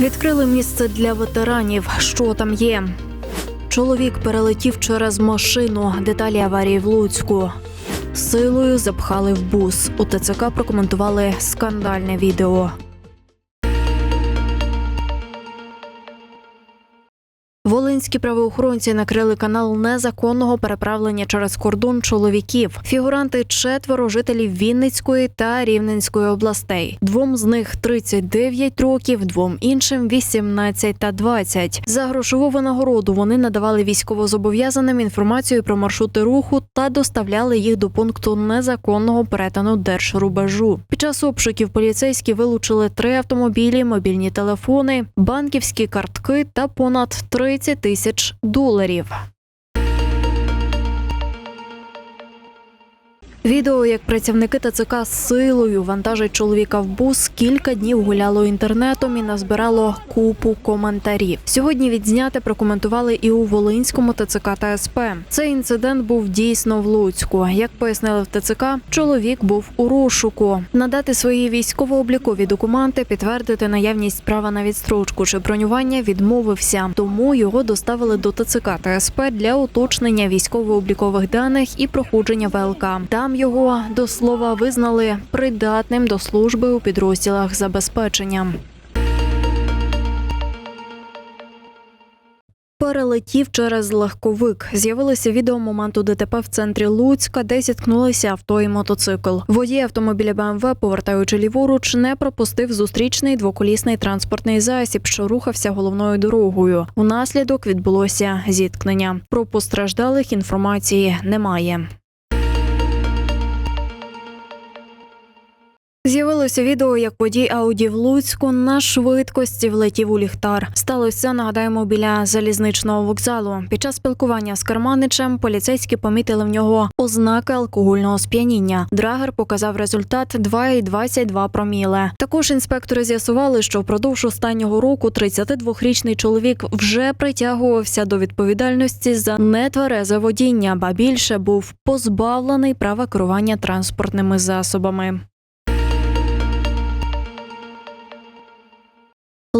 Відкрили місце для ветеранів. Що там є? Чоловік перелетів через машину. Деталі аварії в Луцьку. Силою запхали в бус. У ТЦК прокоментували скандальне відео. Волинські правоохоронці накрили канал незаконного переправлення через кордон чоловіків. Фігуранти четверо жителів Вінницької та Рівненської областей. Двом з них 39 років, двом іншим 18 та 20. За грошову винагороду вони надавали військовозобов'язаним інформацію про маршрути руху та доставляли їх до пункту незаконного перетину держрубежу. Під час обшуків поліцейські вилучили три автомобілі, мобільні телефони, банківські картки та понад 30 тисяч доларів. Відео, як працівники ТЦК з силою вантажать чоловіка в бус, кілька днів гуляло інтернетом і назбирало купу коментарів. Сьогодні відзняте прокоментували і у Волинському ТЦК та СП. Цей інцидент був дійсно в Луцьку. Як пояснили в ТЦК, чоловік був у розшуку. Надати свої військово-облікові документи, підтвердити наявність права на відстрочку чи бронювання відмовився. Тому його доставили до ТЦК та СП для уточнення військово-облікових даних і проходження ВЛК. Там його до слова визнали придатним до служби у підрозділах забезпечення. Перелетів через легковик. З'явилося відео моменту ДТП в центрі Луцька, де зіткнулися авто і мотоцикл. Водій автомобіля БМВ, повертаючи ліворуч, не пропустив зустрічний двоколісний транспортний засіб, що рухався головною дорогою. Унаслідок відбулося зіткнення. Про постраждалих інформації немає. З'явилося відео, як водій Ауді в Луцьку на швидкості влетів у ліхтар. Сталося, нагадаємо, біля залізничного вокзалу. Під час спілкування з керманичем поліцейські помітили в нього ознаки алкогольного сп'яніння. Драгер показав результат 2,22 проміле. Також інспектори з'ясували, що впродовж останнього року 32-річний чоловік вже притягувався до відповідальності за нетверезе водіння, ба більше був позбавлений права керування транспортними засобами.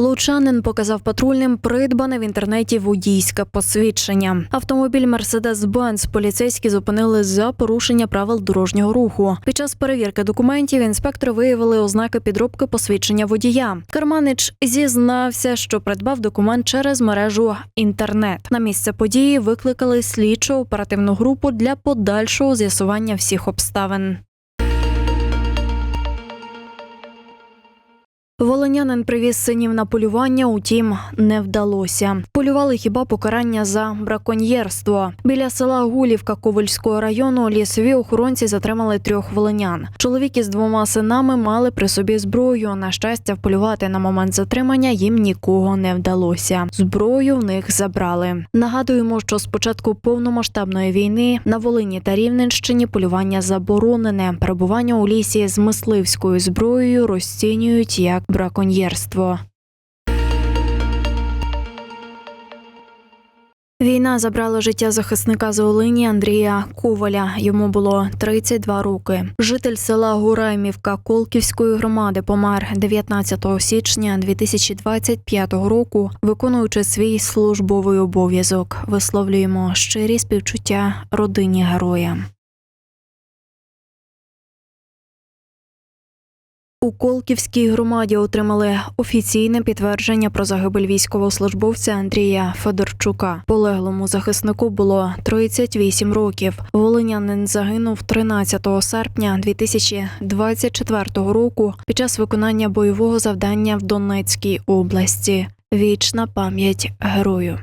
Лучанин показав патрульним придбане в інтернеті водійське посвідчення. Автомобіль Mercedes-Benz поліцейські зупинили за порушення правил дорожнього руху. Під час перевірки документів інспектори виявили ознаки підробки посвідчення водія. Карманич зізнався, що придбав документ через мережу інтернет. На місце події викликали слідчо оперативну групу для подальшого з'ясування всіх обставин. Волинянин привіз синів на полювання, утім не вдалося. Полювали хіба покарання за браконьєрство. Біля села Гулівка Ковальського району лісові охоронці затримали трьох волинян. Чоловік із двома синами мали при собі зброю. На щастя, вполювати на момент затримання їм нікого не вдалося. Зброю в них забрали. Нагадуємо, що з початку повномасштабної війни на Волині та Рівненщині полювання заборонене. Перебування у лісі з мисливською зброєю розцінюють як браконьєрство. Війна забрала життя захисника з Волині Андрія Коваля. Йому було 32 роки. Житель села Гураймівка Колківської громади помер 19 січня 2025 року, виконуючи свій службовий обов'язок. Висловлюємо щирі співчуття родині героя. У Колківській громаді отримали офіційне підтвердження про загибель військовослужбовця Андрія Федорчука. Полеглому захиснику було 38 років. Волинянин загинув 13 серпня 2024 року під час виконання бойового завдання в Донецькій області. Вічна пам'ять герою.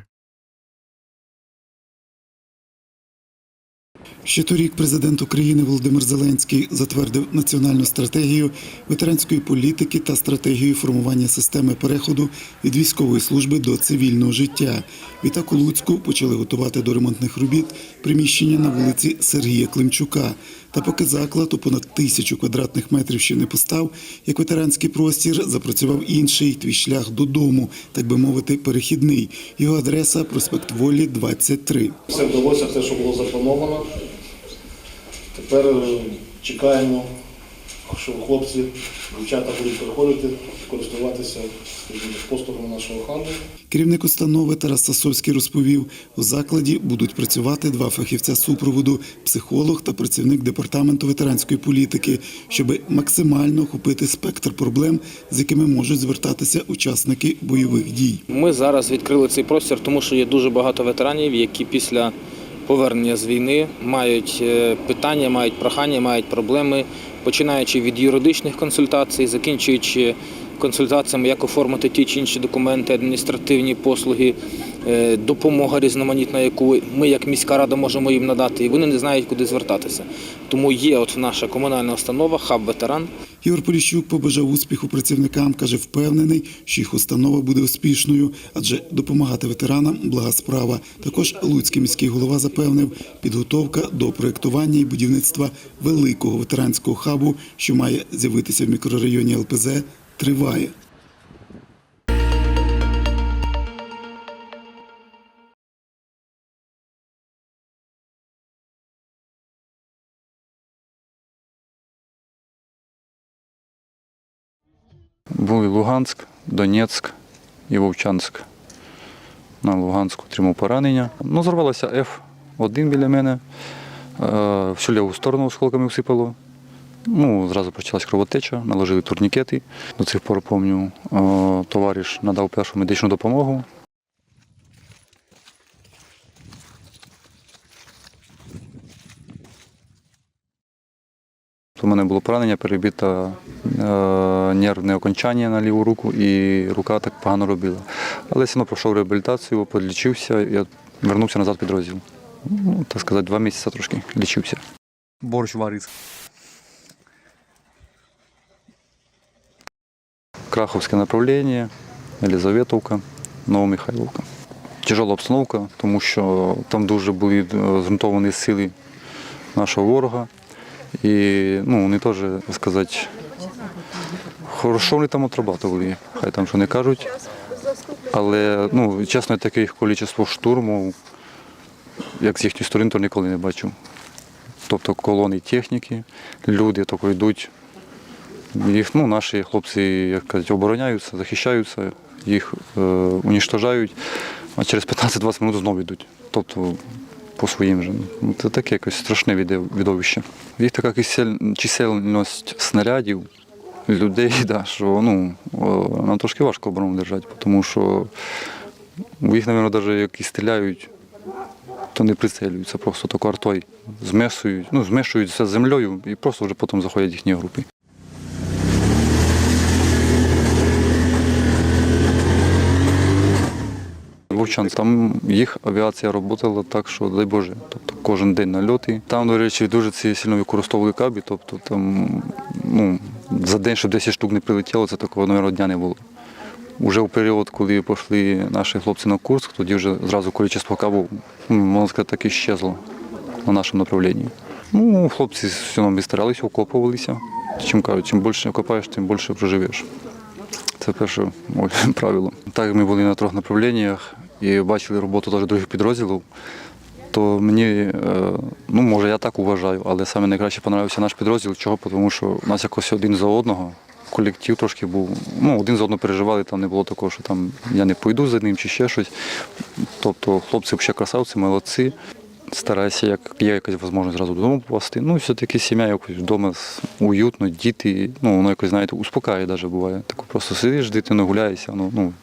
Ще торік президент України Володимир Зеленський затвердив національну стратегію ветеранської політики та стратегію формування системи переходу від військової служби до цивільного життя. Відтак у Луцьку почали готувати до ремонтних робіт приміщення на вулиці Сергія Климчука. Та поки заклад у понад тисячу квадратних метрів ще не постав, як ветеранський простір запрацював інший твій шлях додому, так би мовити, перехідний. Його адреса проспект Волі 23. Все вдалося, все, що було заплановано. Тепер е, чекаємо що хлопці, дівчата будуть приходити, користуватися послугами нашого хабу. Керівник установи Тарас Сасовський розповів, у закладі будуть працювати два фахівця супроводу – психолог та працівник департаменту ветеранської політики, щоб максимально охопити спектр проблем, з якими можуть звертатися учасники бойових дій. Ми зараз відкрили цей простір, тому що є дуже багато ветеранів, які після повернення з війни мають е, питання, мають прохання, мають проблеми, починаючи від юридичних консультацій, закінчуючи консультаціями, як оформити ті чи інші документи, адміністративні послуги, е, допомога різноманітна, яку ми, як міська рада, можемо їм надати, і вони не знають, куди звертатися. Тому є от наша комунальна установа, хаб ветеран. Ігор Поліщук побажав успіху працівникам, каже, впевнений, що їх установа буде успішною, адже допомагати ветеранам – блага справа. Також Луцький міський голова запевнив, підготовка до проєктування і будівництва великого ветеранського хабу, що має з'явитися в мікрорайоні ЛПЗ, триває. Були Луганськ, Донецьк і Вовчанськ. На Луганську отримав поранення. Ну, зорвалося F1 біля мене. Е, Всю ліву сторону осколками всипало. Ну, зразу почалась кровотеча, наложили турнікети. До цих пор пам'ятаю, е, товариш надав першу медичну допомогу. У мене було поранення, перебите нервне окончання на ліву руку, і рука так погано робила. Але все одно пройшов реабілітацію, подлічився, і вернувся назад в підрозділ. Ну, так сказати, два місяці трошки лічився. борщ варить. Краховське направлення, Елізаветовка, Новомихайловка. Тяжела обстановка, тому що там дуже були е, сили нашого ворога. І ну, вони теж, сказати, хорошо вони там отрабатували, хай там що не кажуть. Але ну, чесно, таких кількість штурмів, як з їхньої сторони, то ніколи не бачив. Тобто колони техніки, люди тако йдуть. Їх ну, наші хлопці як кажуть, обороняються, захищаються, їх е, уніштожають, а через 15-20 минут знову йдуть. Тобто по своїм же. Ну, Це таке якось страшне видовище. Їх така чисельність снарядів, людей, да, що ну, нам трошки важко оборону держати, тому що їх, мабуть, навіть які стріляють, то не прицелюються, просто таку артой змешують, ну, змешують все з землею і просто вже потім заходять їхні групи. Вовчан, там їх авіація працювала так, що дай Боже, тобто кожен день нальоти. Там, до речі, дуже ці сильно використовували кабі, тобто там ну, за день, щоб 10 штук не прилетіло, це такого, мабуть, дня не було. Уже в період, коли пішли наші хлопці на курс, тоді вже зразу кількість кабу, ну, можна сказати, так і щезло на нашому направлінні. Ну, хлопці все одно старалися, окопувалися. Чим кажуть, чим більше окопаєш, тим більше проживеш. Це перше правило. Так ми були на трьох направленнях і бачили роботу теж других підрозділів, то мені, е, ну може я так вважаю, але саме найкраще подобався наш підрозділ. Чого? Тому що у нас якось один за одного. Колектив трошки був, ну, один за одного переживали, там не було такого, що там я не пойду за ним чи ще щось. Тобто хлопці взагалі красавці, молодці. Стараюся, як є якась можливість зразу додому попасти. Ну, все-таки сім'я якось вдома уютно, діти, ну, воно якось, знаєте, успокаює навіть буває. Так просто сидиш, з дитиною гуляєшся, воно ну,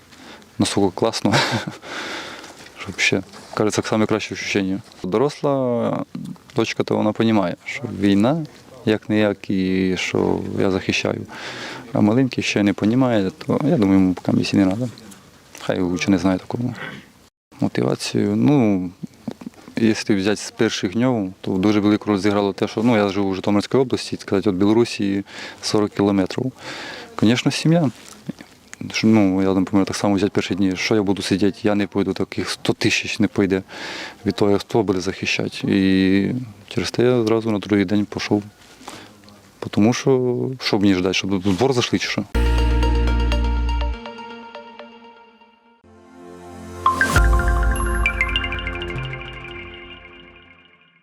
настільки класно. Що взагалі, кажеться, саме краще відчуття. Доросла дочка, то вона розуміє, що війна, як не як, і що я захищаю. А маленький ще не розуміє, то я думаю, йому поки місії не треба. Хай лучше не знає такого. Мотивацію, ну, Якщо взяти з перших днів, то дуже велику роль зіграло те, що ну, я живу в Житомирській області, сказати, від Білорусі 40 кілометрів. Звісно, сім'я. Ну, я наприклад, так само взяти перші дні, що я буду сидіти, я не пойду, таких 100 тисяч не пойде від того, хто буде захищати. І через те я одразу на другий день пішов. Тому що, що мені ждати, щоб в збор зайшли чи що.